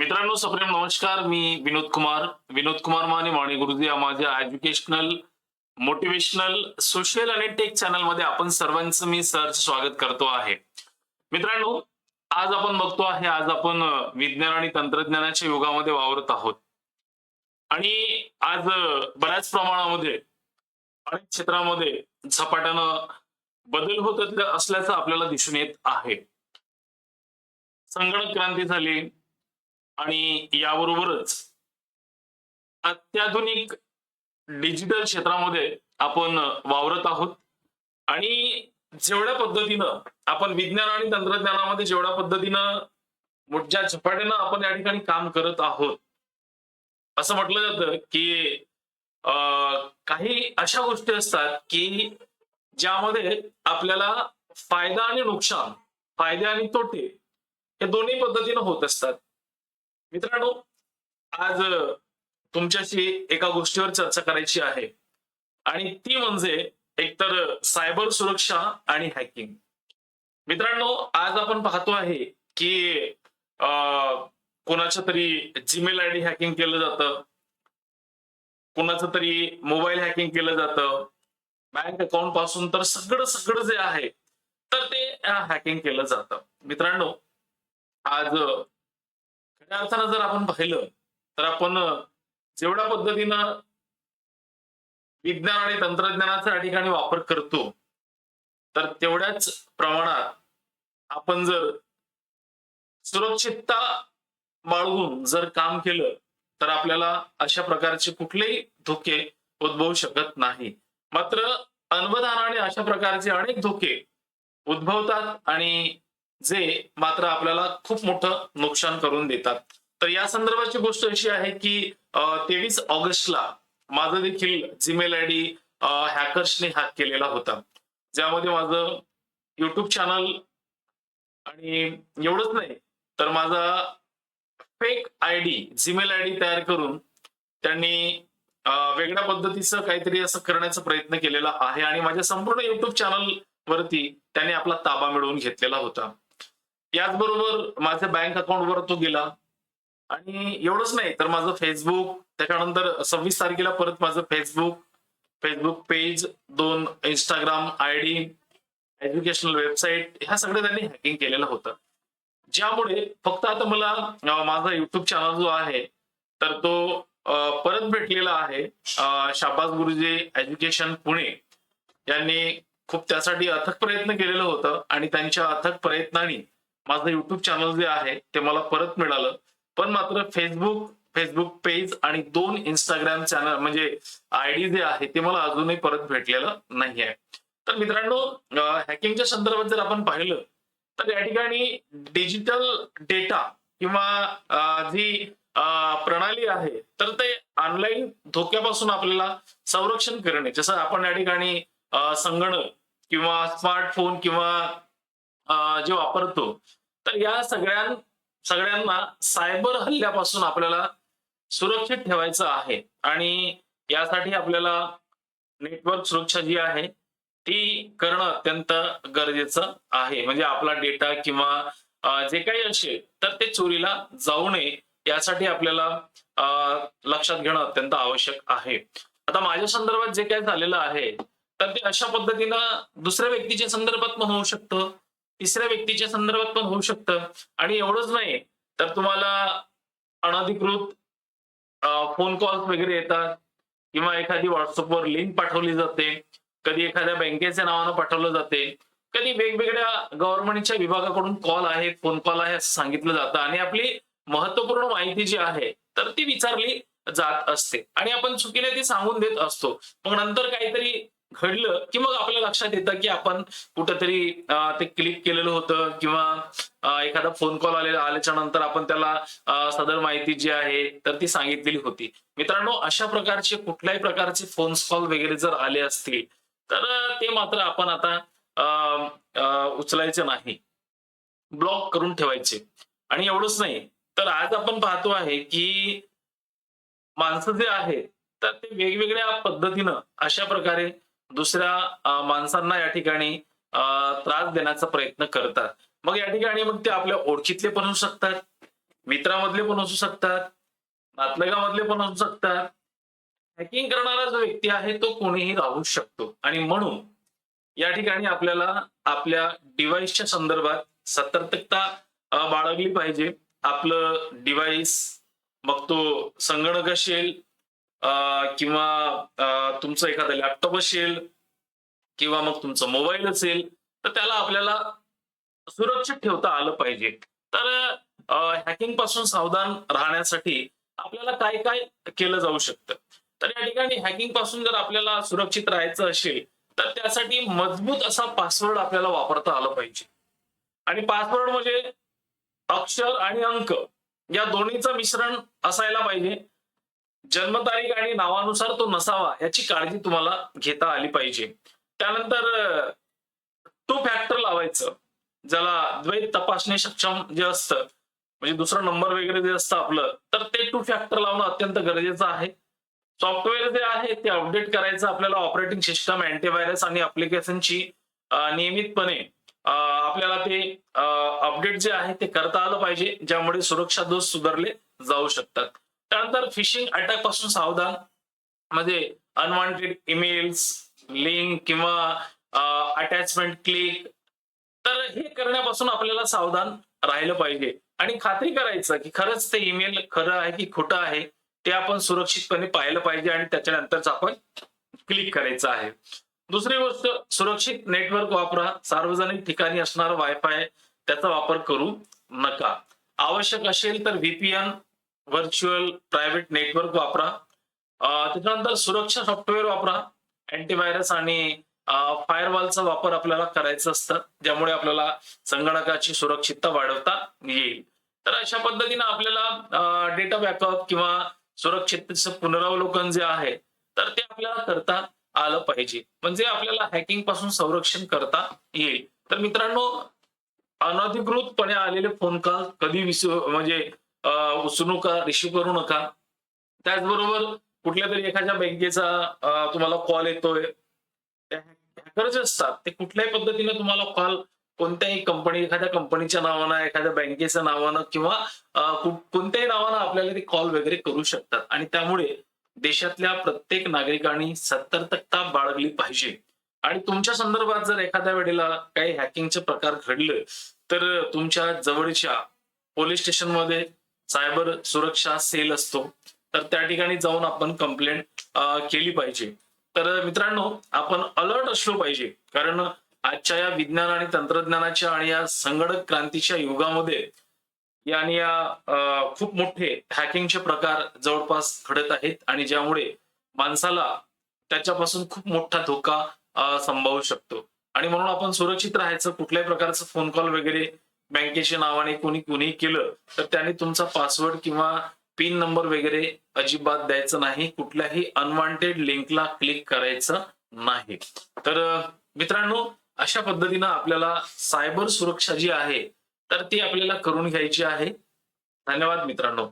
मित्रांनो सप्रेम नमस्कार. मी विनोद कुमार. विनोद कुमार माने माने गुरुजी या माझ्या एज्युकेशनल मोटिवेशनल सोशल आणि टेक चॅनलमध्ये आपण सर्वांचं मी सहर्ष स्वागत करतो आहे. मित्रांनो आज आपण बघतो आहे आज आपण विज्ञान आणि तंत्रज्ञानाच्या युगामध्ये वावरत आहोत. आणि आज बऱ्याच प्रमाणामध्ये अनेक क्षेत्रामध्ये झपाट्यानं बदल होत असल्याचं आपल्याला दिसून येत आहे. संगणक क्रांती झाली. आणि याबरोबरच अत्याधुनिक डिजिटल क्षेत्रामध्ये आपण वावरत आहोत. आणि जेवढ्या पद्धतीनं आपण विज्ञान आणि तंत्रज्ञानामध्ये जेवढ्या पद्धतीनं मोठ्या झपाट्यानं आपण या ठिकाणी काम करत आहोत. असं म्हटलं जातं की अं, काही अशा गोष्टी असतात की ज्यामध्ये आपल्याला फायदा आणि नुकसान फायदे आणि तोटे हे दोन्ही पद्धतीनं होत असतात. मित्रांनो आज तुमच्याशी एका गोष्टीवर चर्चा करायची आहे. आणि ती म्हणजे एकतर सायबर सुरक्षा आणि हॅकिंग. मित्रांनो आज आपण पाहतो आहे की अ, तरी जीमेल आय डी हॅकिंग केलं जातं. कोणाचं तरी मोबाईल हॅकिंग केलं जातं. बँक अकाउंटपासून तर सगळं सगळं जे आहे तर ते हॅकिंग केलं जातं. मित्रांनो आज अ, अर्थानं जर आपण पाहिलं तर आपण जेवढ्या पद्धतीनं विज्ञान आणि तंत्रज्ञानाचा या ठिकाणी वापर करतो तर तेवढ्याच प्रमाणात आपण जर सुरक्षितता बाळगून जर काम केलं तर आपल्याला अशा प्रकारचे कुठलेही धोके उद्भवू शकत नाही. मात्र अनवधानाने अशा प्रकारचे अनेक धोके उद्भवतात आणि जे मात्र आपल्याला खूप मोठं नुकसान करून देतात. तर या संदर्भाची गोष्ट अशी आहे की तेवीस ऑगस्टला माझं देखील जीमेल आय डी हॅकर्सने हॅक केलेला होता. ज्यामध्ये माझं युट्यूब चॅनल आणि एवढंच नाही तर माझा fake I D Gmail I D तयार करून त्यांनी वेगळ्या पद्धतीचं काहीतरी असं करण्याचा प्रयत्न केलेला आहे आणि माझ्या संपूर्ण युट्यूब चॅनल वरती त्याने आपला ताबा मिळवून घेतलेला होता. याचबरोबर माझ्या बँक अकाउंटवर तो गेला. आणि एवढंच नाही तर माझं फेसबुक त्याच्यानंतर सव्वीस तारखेला परत माझं फेसबुक फेसबुक पेज दोन Instagram I D educational website ह्या सगळं त्यांनी हॅकिंग केलेलं होतं. ज्यामुळे फक्त आता मला माझा युट्यूब चॅनल जो आहे तर तो परत भेटलेला आहे शाबास गुरुजी एज्युकेशन पुणे. यांनी खूप त्यासाठी अथक प्रयत्न केलेलं होतं आणि त्यांच्या अथक प्रयत्नांनी माझं युट्यूब चॅनल जे आहे ते मला परत मिळालं. पण मात्र फेसबुक फेसबुक पेज आणि दोन इंस्टाग्राम चॅनल म्हणजे आय डी जे आहे ते मला अजूनही परत भेटलेलं नाही आहे तर मित्रांनो हॅकिंगच्या संदर्भात जर आपण पाहिलं तर या ठिकाणी डिजिटल डेटा किंवा जी प्रणाली आहे तर ते ऑनलाईन धोक्यापासून आपल्याला संरक्षण करणे जसं आपण या ठिकाणी संगणक किंवा स्मार्टफोन किंवा जे वापरतो. तर या सगळ्यां सगळ्यांना सायबर हल्ल्यापासून आपल्याला सुरक्षित ठेवायचं आहे. आणि यासाठी आपल्याला नेटवर्क सुरक्षा जी आहे ती करणं अत्यंत गरजेचं आहे. म्हणजे आपला डेटा किंवा जे काही असेल तर ते चोरीला जाऊ नये यासाठी आपल्याला लक्षात घेणं अत्यंत आवश्यक आहे. आता माझ्या संदर्भात जे काही झालेलं आहे तर ते अशा पद्धतीनं दुसऱ्या व्यक्तीच्या संदर्भात पण होऊ शकतं? तिसऱ्या व्यक्तीच्या संदर्भात पण होऊ शकतं. आणि एवढंच नाही तर तुम्हाला अनधिकृत फोन कॉल्स वगैरे येतात किंवा एखादी व्हॉट्सअपवर लिंक पाठवली जाते कधी एखाद्या बँकेच्या नावानं पाठवलं जाते कधी वेगवेगळ्या गव्हर्नमेंटच्या विभागाकडून कॉल आहे फोन कॉल आहे असं सांगितलं जातं आणि आपली महत्त्वपूर्ण माहिती जी आहे तर ती विचारली जात असते. आणि आपण चुकीने ती सांगून देत असतो. मग नंतर काहीतरी घडलं की मग आपल्या लक्षात येतं की आपण कुठंतरी ते क्लिक केलेलं होतं किंवा एखादा फोन कॉल आलेला आल्याच्यानंतर आपण त्याला सदर माहिती जी आहे तर ती सांगितलेली होती. मित्रांनो अशा प्रकारचे कुठल्याही प्रकारचे फोन कॉल वगैरे जर आले असतील तर ते मात्र आपण आता उचलायचे नाही. ब्लॉक करून ठेवायचे. आणि एवढंच नाही तर आज आपण पाहतो आहे की माणसं जे आहेत तर ते वेगवेगळ्या पद्धतीनं अशा प्रकारे दुसऱ्या माणसांना या ठिकाणी त्रास देण्याचा प्रयत्न करतात. मग या ठिकाणी मग ते आपल्या ओळखीतले पण होऊ शकतात मित्रामधले पण असू शकतात नातलगामधले पण असू शकतात. हॅकिंग करणारा जो व्यक्ती आहे तो कोणीही राहू शकतो. आणि म्हणून या ठिकाणी आपल्याला आपल्या डिव्हाइसच्या संदर्भात सतर्कता बाळगली पाहिजे. आपलं डिव्हाइस मग तो संगणक असेल किंवा तुमचं एखादं लॅपटॉप असेल किंवा मग तुमचं मोबाईल असेल तर त्याला आपल्याला सुरक्षित ठेवता आलं पाहिजे. तर हॅकिंगपासून सावधान राहण्यासाठी आपल्याला काय काय केलं जाऊ शकतं? तर या ठिकाणी हॅकिंगपासून जर आपल्याला सुरक्षित राहायचं असेल तर त्यासाठी मजबूत असा पासवर्ड आपल्याला वापरता आलं पाहिजे. आणि पासवर्ड म्हणजे अक्षर आणि अंक या दोन्हीचं मिश्रण असायला पाहिजे. जन्मतारीख आणि नावानुसार तो नसावा याची काळजी तुम्हाला घेता आली पाहिजे. त्यानंतर टू फॅक्टर लावायचं. ज्याला द्वैत तपासणे सक्षम जे असतं म्हणजे दुसरा नंबर वगैरे जे असतं आपलं तर ते टू फॅक्टर लावणं अत्यंत गरजेचं आहे. सॉफ्टवेअर जे आहे ते अपडेट करायचं आपल्याला ऑपरेटिंग सिस्टम अँटीव्हायरस आणि अप्लिकेशनची नियमितपणे आपल्याला ते अपडेट जे आहे ते करता आलं पाहिजे ज्यामुळे सुरक्षा दोष सुधारले जाऊ शकतात. त्यानंतर फिशिंग अटॅकपासून सावधान. म्हणजे अनवॉन्टेड ईमेल्स लिंक किंवा अटॅचमेंट क्लिक तर हे करण्यापासून आपल्याला सावधान राहिलं पाहिजे. आणि खात्री करायचं की खरंच ते ईमेल खरं आहे की खोटं आहे ते आपण सुरक्षितपणे पाहिलं पाहिजे आणि त्याच्यानंतरच आपण क्लिक करायचं आहे. दुसरी गोष्ट सुरक्षित नेटवर्क वापरा. सार्वजनिक ठिकाणी असणारा वायफाय त्याचा वापर करू नका. आवश्यक असेल तर व्हीपीएन व्हर्च्युअल प्रायव्हेट नेटवर्क वापरा. त्याच्यानंतर सुरक्षा सॉफ्टवेअर वापरा. अँटीव्हायरस आणि फायरवॉलचा वापर आपल्याला करायचं असतं. ज्यामुळे आपल्याला संगणकाची सुरक्षितता वाढवता येईल. तर अशा पद्धतीने आपल्याला डेटा बॅकअप किंवा सुरक्षिततेचं पुनरावलोकन जे आहे तर ते आपल्याला करता आलं पाहिजे. म्हणजे आपल्याला हॅकिंगपासून संरक्षण करता येईल. तर मित्रांनो अनधिकृतपणे आलेले फोन कॉल कधी विसरू म्हणजे अं, उचलू नका रिसिव्ह करू नका. त्याचबरोबर कुठल्या तरी एखाद्या बँकेचा तुम्हाला कॉल येतोय. हॅकर असतात. ते कुठल्याही पद्धतीने तुम्हाला कॉल कोणत्याही कंपनी एखाद्या कंपनीच्या नावानं एखाद्या बँकेच्या नावानं किंवा कोणत्याही नावानं आपल्याला ते कॉल वगैरे करू शकतात. आणि त्यामुळे देशातल्या प्रत्येक नागरिकांनी सतर्कता बाळगली पाहिजे. आणि तुमच्या संदर्भात जर एखाद्या वेळेला काही हॅकिंगचे प्रकार घडले तर तुमच्या जवळच्या पोलीस स्टेशनमध्ये सायबर सुरक्षा सेल असतो तर त्या ठिकाणी जाऊन आपण कंप्लेंट केली पाहिजे. तर मित्रांनो आपण अलर्ट असलो पाहिजे कारण आजच्या या विज्ञान आणि तंत्रज्ञानाच्या आणि या संगणक क्रांतीच्या युगामध्ये आणि या खूप मोठे हॅकिंगचे प्रकार जवळपास घडत आहेत आणि ज्यामुळे माणसाला त्याच्यापासून खूप मोठा धोका संभावू शकतो. आणि म्हणून आपण सुरक्षित राहायचं कुठल्याही प्रकारचं फोन कॉल वगैरे बँकेच्या नावाने कोणी कुणी केलं तर त्याने तुमचा पासवर्ड किंवा पिन नंबर वगैरे अजिबात द्यायचं नाही. कुठल्याही अनवॉन्टेड लिंकला क्लिक करायचं नाही. तर मित्रांनो अशा पद्धतीनं आपल्याला सायबर सुरक्षा जी आहे तर ती आपल्याला करून घ्यायची आहे. धन्यवाद मित्रांनो.